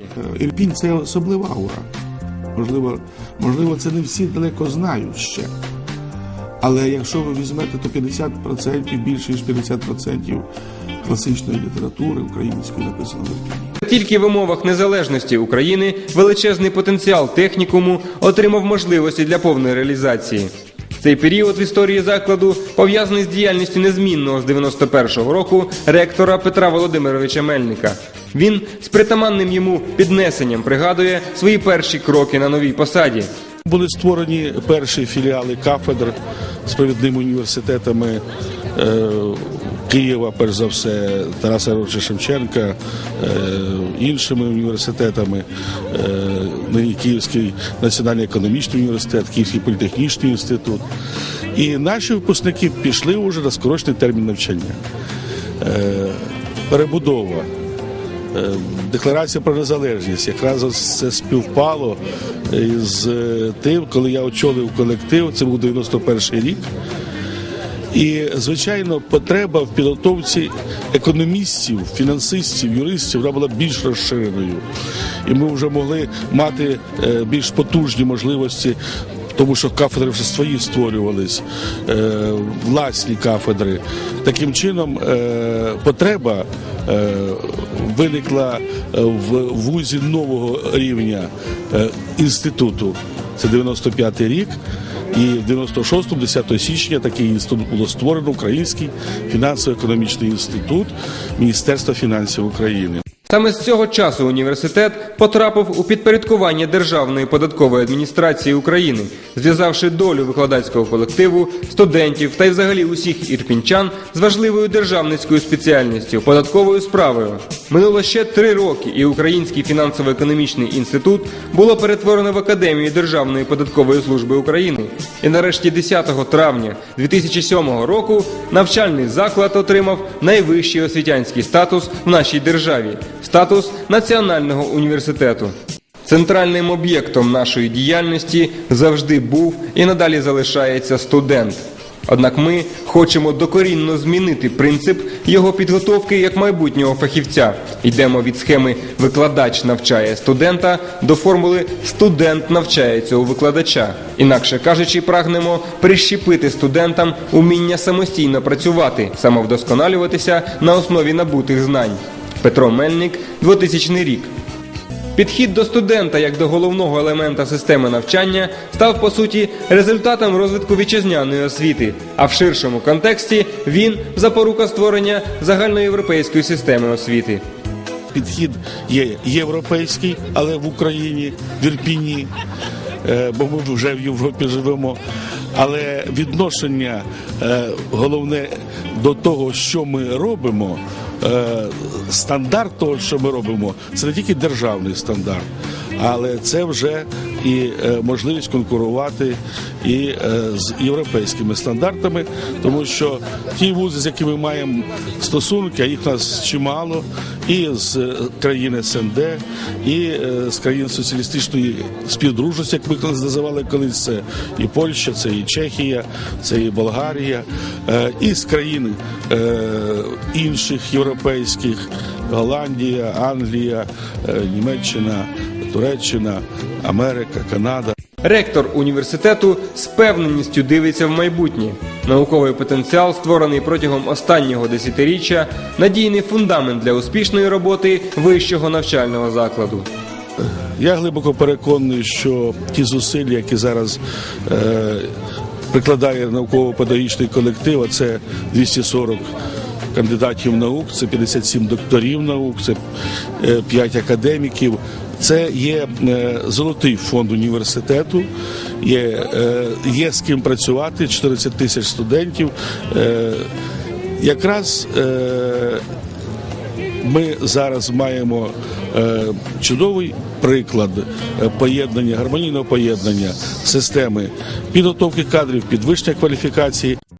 Е, Ірпінь це особлива аура. Можливо, можливо, це не всі далеко знають ще. Але якщо ви візьмете, то 50%, більше ніж 50% класичної літератури української написано в Ірпіні. Тільки в умовах незалежності України величезний потенціал технікуму отримав можливості для повної реалізації. Цей період в історії закладу пов'язаний з діяльністю незмінного з 91-го року ректора Петра Володимировича Мельника. Він з притаманним йому піднесенням пригадує свої перші кроки на новій посаді. Були створені перші філіали кафедр з провідними університетами е, Києва, перш за все, Тараса Григоровича Шевченка, е, іншими університетами, е, нині Київський національний економічний університет, Київський політехнічний інститут. І наші випускники пішли вже на скорочений термін навчання. Е, перебудова. Декларація про незалежність якраз це співпало з тим, коли я очолив колектив, це був 91 рік. І, звичайно, потреба в підготовці економістів, фінансистів, юристів вона була більш розширеною. І ми вже могли мати е, більш потужні можливості. Тому що кафедри вже свої створювались, е, власні кафедри. Таким чином, е, потреба виникла в вузі нового рівня інституту. Це 95-й рік. І в 96-му, 10 січня, такий інститут було створено Український фінансово-економічний інститут Міністерства фінансів України. Саме з цього часу університет потрапив у підпорядкування Державної податкової адміністрації України, зв'язавши долю викладацького колективу, студентів та й взагалі усіх ірпінчан з важливою державницькою спеціальністю податковою справою. Минуло ще три роки, і Український фінансово-економічний інститут було перетворено в Академію Державної податкової служби України. І нарешті 10 травня 2007 року навчальний заклад отримав найвищий освітянський статус в нашій державі статус національного університету. Центральним об'єктом нашої діяльності завжди був і надалі залишається студент. Однак ми хочемо докорінно змінити принцип його підготовки як майбутнього фахівця. Йдемо від схеми викладач навчає студента до формули студент навчається у викладача. Інакше кажучи, прагнемо прищепити студентам уміння самостійно працювати, самовдосконалюватися на основі набутих знань. Петро Мельник, 2000 рік. Підхід до студента як до головного елемента системи навчання став по суті результатом розвитку вітчизняної освіти, а в ширшому контексті він запорука створення загальноєвропейської системи освіти. Підхід є європейський, але в Україні, в Ірпіні, е, бо ми вже в Європі живемо. Але відношення е, головне до того, що ми робимо, стандарт того, що ми робимо, це не тільки державний стандарт, але це вже і е, можливість конкурувати і е, з європейськими стандартами, тому що ті вузи, з якими ми маємо стосунки, а їх у нас чимало, і з е, країн СНД, і з країн соціалістичної співдружності, як ми називали колись, це і Польща, це і Чехія, це і Болгарія, і з країн інших європейських, Голландія, Англія, Німеччина, Туреччина, Америка, Канада. Ректор університету з певненістю дивиться в майбутнє. Науковий потенціал, створений протягом останнього десятиріччя, надійний фундамент для успішної роботи вищого навчального закладу. Я глибоко переконаний, що ті зусилля, які зараз е, прикладає науково-педагогічний колектив, а це 240 кандидатів наук, це 57 докторів наук, це 5 академіків. Це є е, золотий фонд університету, є, е, є з ким працювати, 14 тисяч студентів. Е, якраз ми зараз маємо чудовий приклад поєднання, гармонійного поєднання системи підготовки кадрів, підвищення кваліфікації